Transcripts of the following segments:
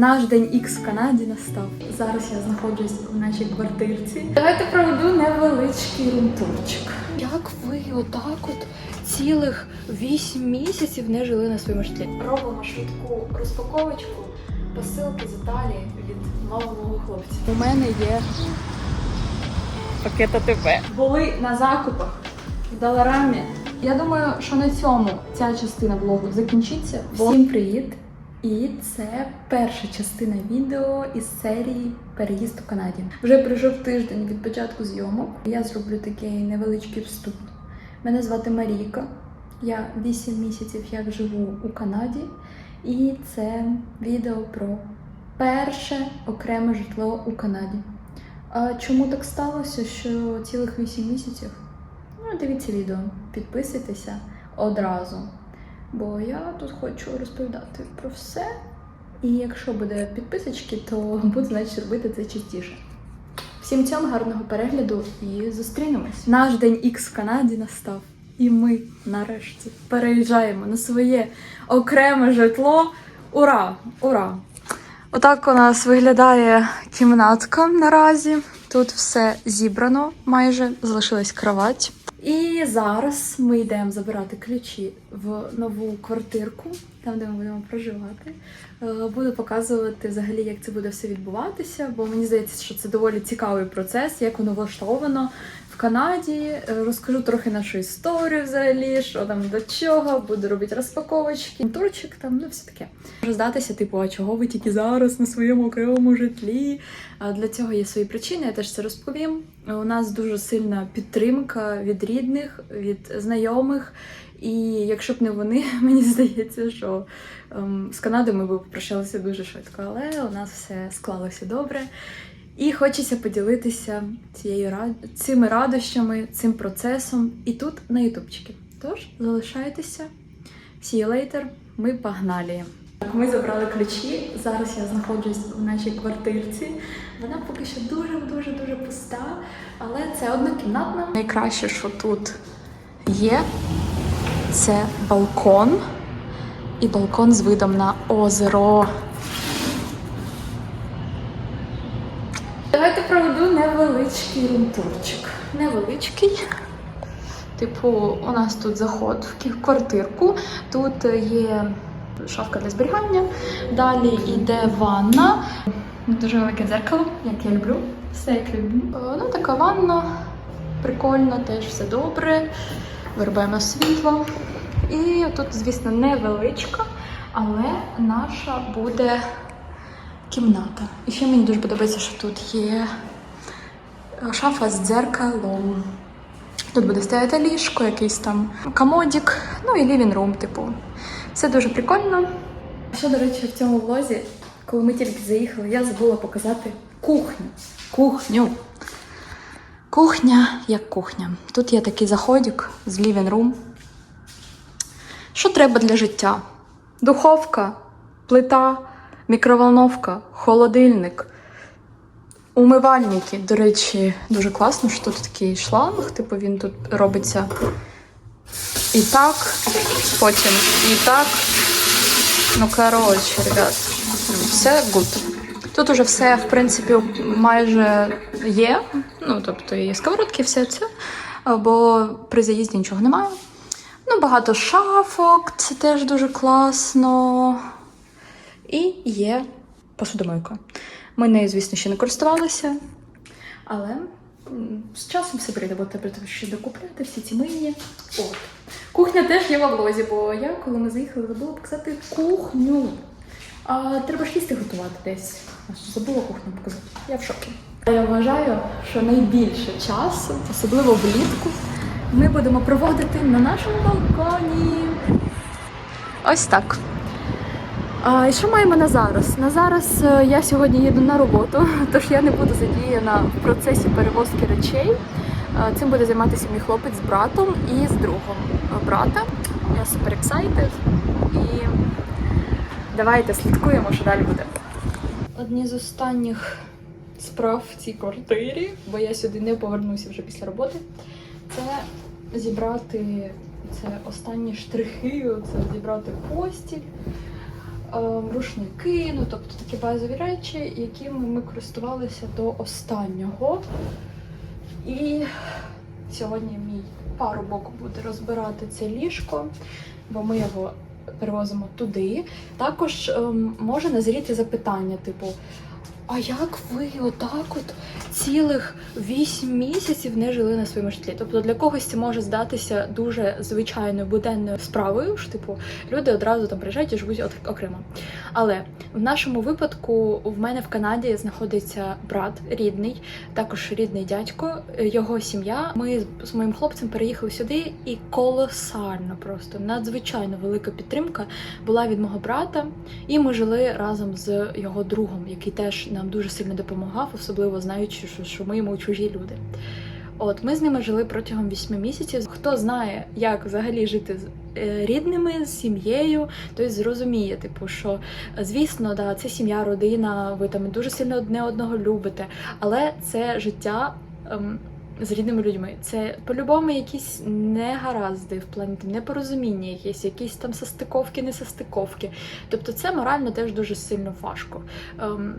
Наш день Ікс в Канаді настав. Зараз я знаходжусь в нашій квартирці. Давайте проведу невеличкий румтурчик. Як ви отак от цілих 8 місяців не жили на своєму житлі? Робимо швидку розпаковочку посилки з Італії від малого хлопця. У мене є пакета ТВ. Були на закупах в Даларамі. Я думаю, що на цьому ця частина влогу закінчиться. Всім привіт! І це перша частина відео із серії Переїзд у Канаді. Вже пройшов тиждень від початку зйомок. Я зроблю такий невеличкий вступ. Мене звати Марійка. Я 8 місяців як живу у Канаді, і це відео про перше окреме житло у Канаді. А чому так сталося, що цілих 8 місяців? Ну, дивіться відео, підписуйтеся одразу. Бо я тут хочу розповідати про все. І якщо буде підписочки, то буду значить робити це частіше. Всім цьому гарного перегляду і зустрінемось. Наш день Ікс в Канаді настав. І ми нарешті переїжджаємо на своє окреме житло. Ура! Ура! Отак у нас виглядає кімнатка наразі. Тут все зібрано майже, залишилась кровать. І зараз ми йдемо забирати ключі в нову квартирку, там де ми будемо проживати. Е, Буду показувати взагалі, як це буде все відбуватися, бо мені здається, що це доволі цікавий процес, як воно влаштовано Канаді. Е, Розкажу трохи нашу історію взагалі, що там до чого, буду робити розпаковочки, турчик там, ну все таке. Може здатися, типу, а чого ви тільки зараз на своєму окремому житлі? А Для цього є свої причини, я теж це розповім. У нас дуже сильна підтримка від рідних, від знайомих. І якщо б не вони, мені здається, що ем, з Канадою ми б прощалися дуже швидко, але у нас все склалося добре. І хочеться поділитися цією цими радощами, цим процесом і тут на ютубчики. Тож залишайтеся. See you later. Ми погнали. Ми забрали ключі. Зараз я знаходжусь в нашій квартирці. Вона поки що дуже дуже дуже пуста, але це однокімнатна. Найкраще, що тут є, це балкон. І балкон з видом на озеро. Давайте проведу невеличкий румтурчик. Невеличкий. Типу, у нас тут заход в квартирку. Тут є шафка для зберігання. Далі йде ванна. Дуже велике дзеркало, як я люблю. Все як люблю. Е, Ну, така ванна. Прикольно, теж все добре. Вирубаємо світло. І тут, звісно, невеличка, але наша буде кімната. І ще мені дуже подобається, що тут є шафа з дзеркалом. Тут буде стояти ліжко, якийсь там комодік, ну і room, типу. Все дуже прикольно. Що, до речі, в цьому влозі, коли ми тільки заїхали, я забула показати кухню. Кухню. Кухня як кухня. Тут є такий заходик з room. Що треба для життя? Духовка, плита, мікроволновка, холодильник, умивальники. До речі, дуже класно, що тут такий шланг, типу він тут робиться і так, потім і так. Ну, коротше, ребят, все гуд. Тут уже все, в принципі, майже є. Ну, тобто і сковородки, все це. Бо при заїзді нічого немає. Ну, багато шафок, це теж дуже класно. І є посудомойка. Ми нею, звісно, ще не користувалися. Але з часом все прийде, бо треба ще докупляти всі ці миї. От. Кухня теж є в облозі, бо я, коли ми заїхали, забула показати кухню. А треба ж їсти готувати десь. Забула кухню показати. Я в шокі. Я вважаю, що найбільше часу, особливо влітку, ми будемо проводити на нашому балконі. Ось так. А, що маємо на зараз? На зараз е, я сьогодні їду на роботу, тож я не буду задіяна в процесі перевозки речей. Е, Цим буде займатися мій хлопець з братом і з другом брата. Я супер excited. І давайте слідкуємо, що далі буде. Одні з останніх справ в цій квартирі, бо я сюди не повернуся вже після роботи. Це зібрати це останні штрихи, це зібрати постіль. Ем, рушники, ну тобто такі базові речі, якими ми користувалися до останнього. І сьогодні мій парубок буде розбирати це ліжко, бо ми його перевозимо туди. Також ем, може назріти запитання, типу. А як ви отак от цілих 8 місяців не жили на своєму житлі? Тобто для когось це може здатися дуже звичайною буденною справою, що типу люди одразу там приїжджають і живуть окремо. Але в нашому випадку в мене в Канаді знаходиться брат рідний, також рідний дядько, його сім'я. Ми з- моїм хлопцем переїхали сюди, і колосально просто надзвичайно велика підтримка була від мого брата. І ми жили разом з його другом, який теж нам дуже сильно допомагав, особливо знаючи, що, що ми йому чужі люди. От ми з ними жили протягом вісьми місяців. Хто знає, як взагалі жити з е, рідними, з сім'єю, той зрозуміє, типу, що е, звісно, да, це сім'я, родина, ви там дуже сильно одне одного любите, але це життя. Ем, з рідними людьми. Це по-любому якісь негаразди в плані там, непорозуміння, якісь, якісь там состиковки, несостиковки. Тобто це морально теж дуже сильно важко. Ем,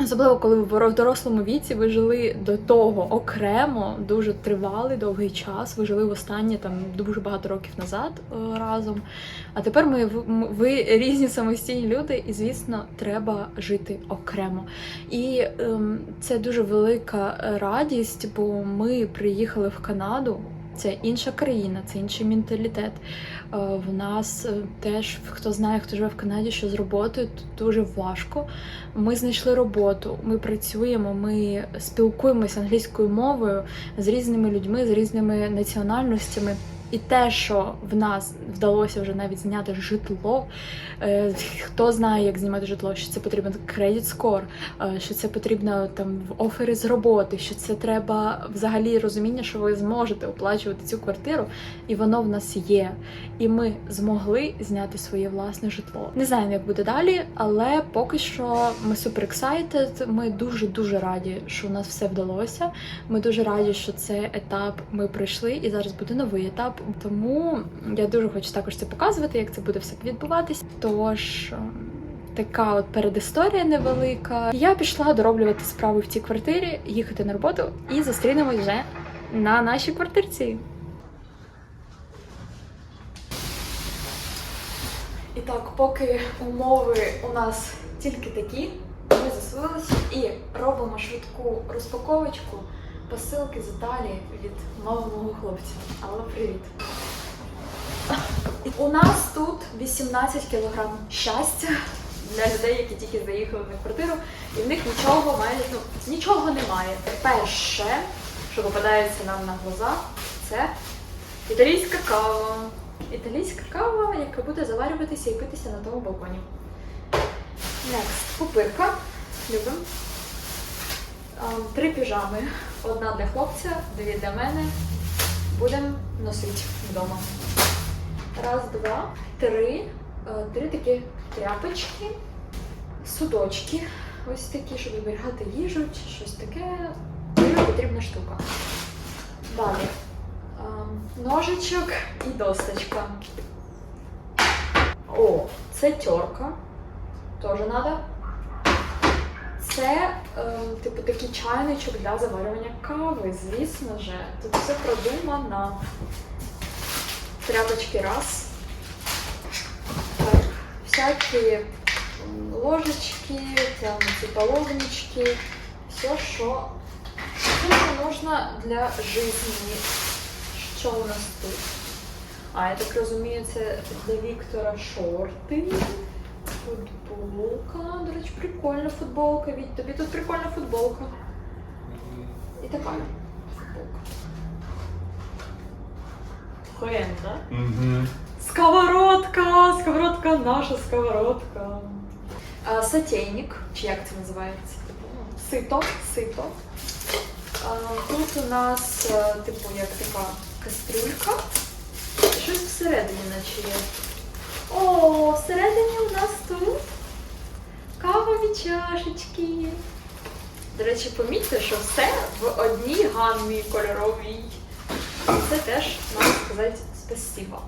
Особливо, коли ви в дорослому віці ви жили до того окремо, дуже тривалий довгий час. Ви жили в останні там дуже багато років назад е, разом. А тепер ми ви різні самостійні люди, і звісно, треба жити окремо. І ем, це дуже велика е, радість, бо ми приїхали в Канаду. Це інша країна, це інший менталітет. Е, В нас е, теж хто знає, хто живе в Канаді, що з роботою тут дуже важко. Ми знайшли роботу, ми працюємо, ми спілкуємося англійською мовою з різними людьми, з різними національностями. І те, що в нас вдалося вже навіть зняти житло, е, хто знає, як знімати житло, що це потрібен кредит скор, що це потрібно там в офери з роботи, що це треба взагалі розуміння, що ви зможете оплачувати цю квартиру, і воно в нас є. І ми змогли зняти своє власне житло. Не знаємо, як буде далі, але поки що ми супер excited, Ми дуже дуже раді, що у нас все вдалося. Ми дуже раді, що цей етап ми пройшли, і зараз буде новий етап. Тому я дуже хочу також це показувати, як це буде все відбуватись. Тож. ем, Така от передісторія невелика. Я пішла дороблювати справи в цій квартирі, їхати на роботу і зустрінемось вже на нашій квартирці. І так, поки умови у нас тільки такі, ми засвилися і робимо швидку розпаковочку посилки з Італії від мого хлопця. Алло, привіт! У нас тут 18 кг щастя для людей, які тільки заїхали на квартиру, і в них нічого майже ну, нічого немає. Перше, що попадається нам на глаза, це італійська кава. Італійська кава, яка буде заварюватися і питися на тому балконі. Next. Пупирка. Любимо. Три піжами. Одна для хлопця, дві для мене. Будемо носити вдома. Раз, два, три. Е, Три такі тряпочки, судочки. Ось такі, щоб зберігати їжу чи щось таке. Дуже потрібна штука. Далі. Ем, Ножичок і досточка. О, це терка. Теж треба. Це, ем, типу, такий чайничок для заварювання кави, звісно же. Тут все продумано. Тряпочки раз. Так, всякі ложечки, тягнуті половнички, все, що, все, що нужно для житті. Що у нас тут? А, я так розумію, це для Віктора шорти. Футболка. До речі, прикольна футболка. Від тобі тут прикольна футболка. І така футболка. Хрен, да? Угу. Сковородка! Сковородка, наша сковородка. А, сотейник, чи як це називається? Сито, сито. А, тут у нас, е, типу, як така кастрюлька. Щось всередині наче є. О, всередині у нас тут кавові чашечки. До речі, помітьте, що все в одній гаммі кольоровій. Це теж, можна сказати, спасибо.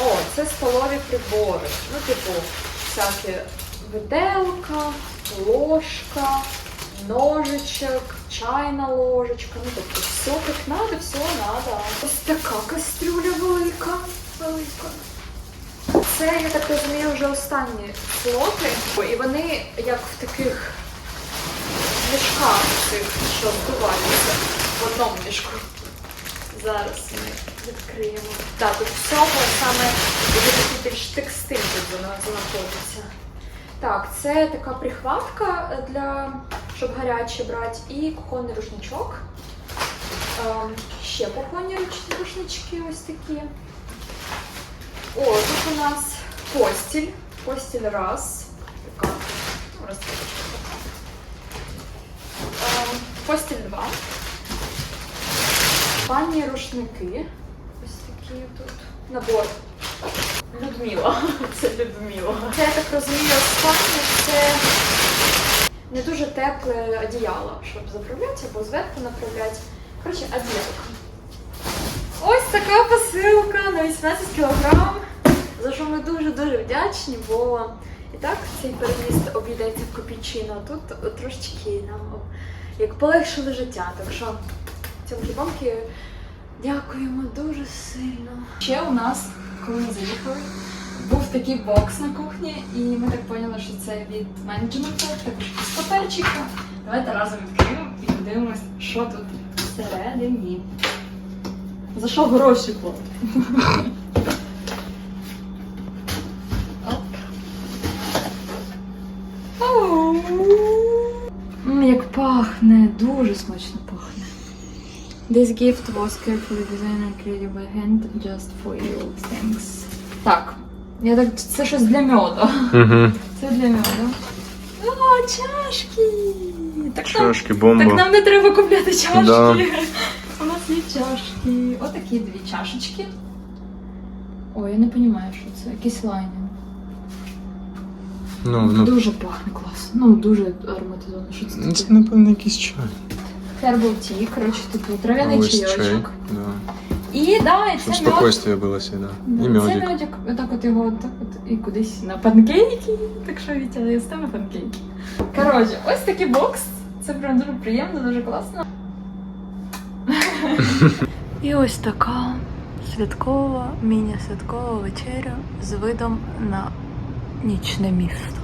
О, це столові прибори. Ну, типу, всякі виделка, ложка, ножичок, чайна ложечка. Ну, тобто все як надо, все надо. Ось така кастрюля велика. велика. Це, я так розумію, вже останні слоти. І вони як в таких мішках цих, що збиваються в одному мішку. Зараз ми відкриємо. Так, тут всього саме буде такий більш текстиль тут вона знаходиться. Так, це така прихватка для щоб гаряче брати, і кухонний рушничок. Ем, ще кухонні рушнички ось такі. О, тут у нас постіль. Постіль раз. Така. ну. Ем, постіль два. Пані рушники. Ось такі тут. Набор. Людмила. Це Людмила. Це, я так розумію, спальня це не дуже тепле одіяло, щоб заправляти або зверху направляти. Коротше, одіялко. Ось така посилка на 18 кг, за що ми дуже-дуже вдячні, бо і так цей переїзд обійдеться в копійчину, а тут трошечки нам як полегшили життя. Так що цьому банки дякуємо дуже сильно. Ще у нас, коли ми заїхали, був такий бокс на кухні, і ми так поняли, що це від менеджменту, також з паперчика. Давайте разом відкриємо і подивимось, що тут всередині. За що гроші платить? Оп. Оу. М, Як пахне, дуже смачно пахне. This gift was carefully designed and created by hand just for you. Thanks. Так. Я так, це щось для меду. Угу. Це для меду. О, чашки! Так нам, Чашки, так нам не треба купляти чашки. Да. У нас є чашки. Отакі дві чашечки. Ой, я не розумію, що це. Якийсь лайнер. Ну, ну. Дуже пахне класно. Ну, дуже ароматизовано. Що це ну, Це, напевно, якийсь чай. Herbal tea, коротше, типу трав'яний Ось чай. чайочок. Да. І да, і це Щоб мед. спокойствие було всегда. Да, І Це медик. медик, отак от його отак от і кудись на панкейки. Так що Вітя, я ставлю панкейки. Коротше, ось такий бокс. Це прям дуже приємно, дуже класно. І ось така святкова, міні-святкова вечеря з видом на нічне місто.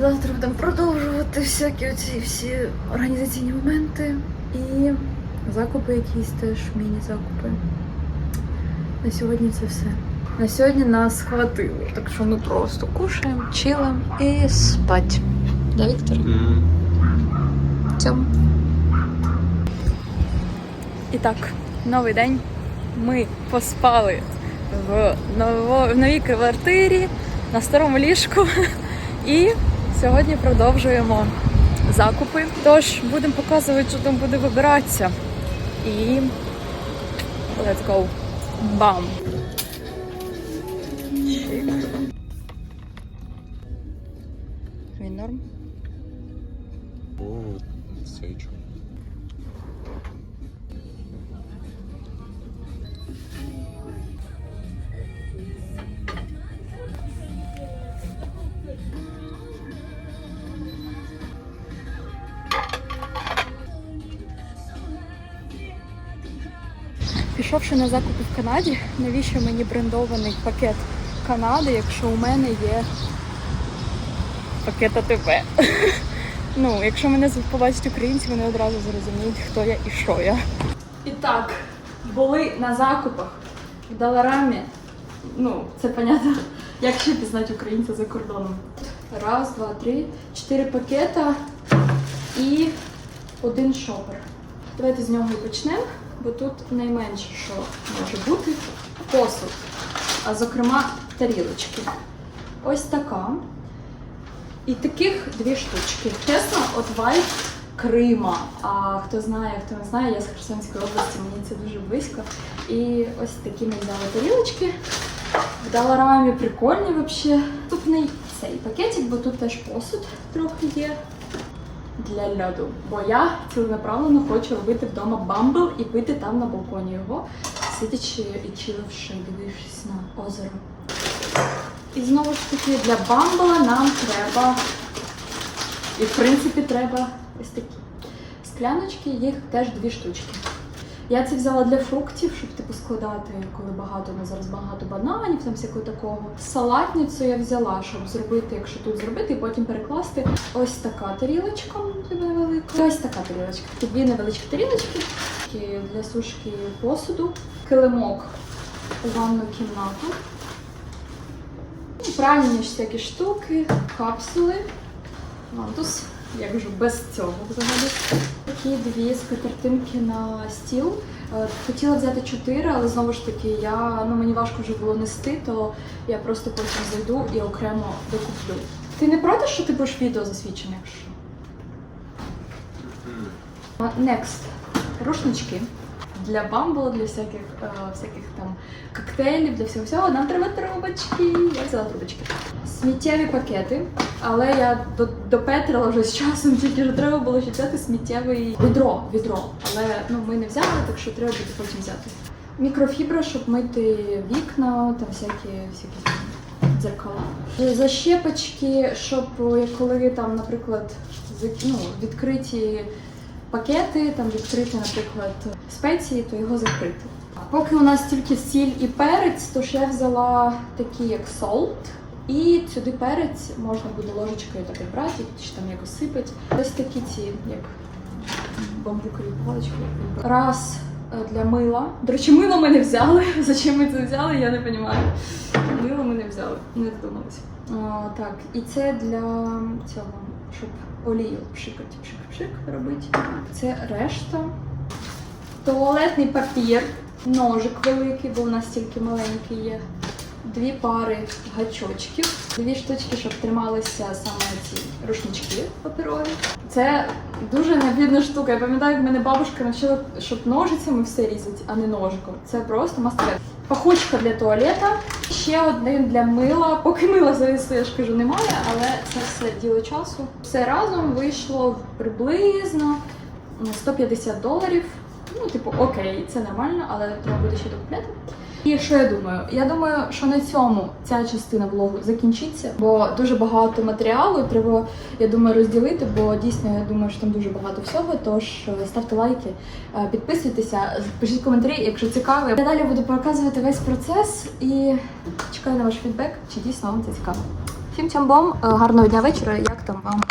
Завтра будемо продовжувати всякі оці всі організаційні моменти і закупи якісь теж міні-закупи. На сьогодні це все. На сьогодні нас хватило, так що ми просто кушаємо, чилимо і спать. Да, Віктор? Мгм. Цьому. І так, новий день. Ми поспали в, новій квартирі на старому ліжку. І сьогодні продовжуємо закупи. Тож будемо показувати, що там буде вибиратися. І let's go. Бам! Він норм? О, цей. Пішовши на закупи в Канаді, навіщо мені брендований пакет Канади, якщо у мене є пакет АТБ? ну, якщо мене побачать українці, вони одразу зрозуміють, хто я і що я. І так, були на закупах в Даларамі. Ну, це понятно, як ще пізнати українця за кордоном. Раз, два, три, чотири пакета і один шопер. Давайте з нього і почнемо, бо тут найменше, що може бути, посуд, а зокрема тарілочки. Ось така. І таких дві штучки. Чесно, от вайб Крима. А хто знає, хто не знає, я з Херсонської області, мені це дуже близько. І ось такі ми взяли тарілочки. В Даларамі прикольні взагалі. Не цей пакетик, бо тут теж посуд трохи є для льоду. Бо я ціленаправленно хочу робити вдома бамбл і пити там на балконі його, сидячи і чиливши, дивившись на озеро. І знову ж таки для бамбла нам треба, і в принципі треба ось такі скляночки, їх теж дві штучки. Я це взяла для фруктів, щоб типу складати, коли багато на зараз багато бананів, там всякого такого. Салатницю я взяла, щоб зробити, якщо тут зробити, і потім перекласти. Ось така тарілочка, типу невелика. Ось така тарілочка. Дві невеличкі тарілочки для сушки посуду, килимок у ванну кімнату. Ну, Пральні всякі штуки, капсули, вантус. Як же без цього взагалі. Такі дві скатертинки на стіл. Е, Хотіла взяти чотири, але знову ж таки, я, ну, мені важко вже було нести, то я просто потім зайду і окремо докуплю. Ти не проти, що ти будеш відео засвідчене, якщо? Next. Рушнички. Для бамбула, для всяких, е, всяких там коктейлів, для всього всього нам треба трубочки. Я взяла трубочки. Сміттєві пакети, але я до, допетрила вже з часом, тільки що треба було ще взяти сміттєвий відро, відро. Але ну, ми не взяли, так що треба буде потім взяти. Мікрофібра, щоб мити вікна, там всякі, всякі дзеркала. Защепочки, щоб е, коли там, наприклад, ну, відкриті пакети, там відкриті, наприклад, спеції, то його закрити. Поки у нас тільки сіль і перець, тож я взяла такі як солт. І сюди перець можна буде ложечкою так брати, чи там якось сипать. Ось такі ці, як бамбукові палички. Раз е, для мила. До речі, мило ми не взяли. Зачем ми це взяли, я не розумію. Мило ми не взяли, не додумалися. Так, і це для цього, щоб олію пшикати, пшик-пшик робити. Це решта. Туалетний папір, ножик великий, бо у нас тільки маленький є. Дві пари гачочків, дві штучки, щоб трималися саме ці рушнички паперові. Це дуже необхідна штука. Я пам'ятаю, як мене бабушка навчила, щоб ножицями все різати, а не ножиком. Це просто мастер. Пахучка для туалета. Ще один для мила. Поки мила завісли, я ж кажу, немає, але це все діло часу. Все разом вийшло приблизно на 150 доларів. Ну, типу, окей, це нормально, але треба буде ще докупляти. І що я думаю? Я думаю, що на цьому ця частина влогу закінчиться, бо дуже багато матеріалу треба, я думаю, розділити, бо дійсно я думаю, що там дуже багато всього. Тож е, ставте лайки, е, підписуйтеся, пишіть коментарі, якщо цікаво. Я далі буду показувати весь процес і чекаю на ваш фідбек, чи дійсно вам це цікаво. Всім цьому бом, гарного дня вечора. Як там вам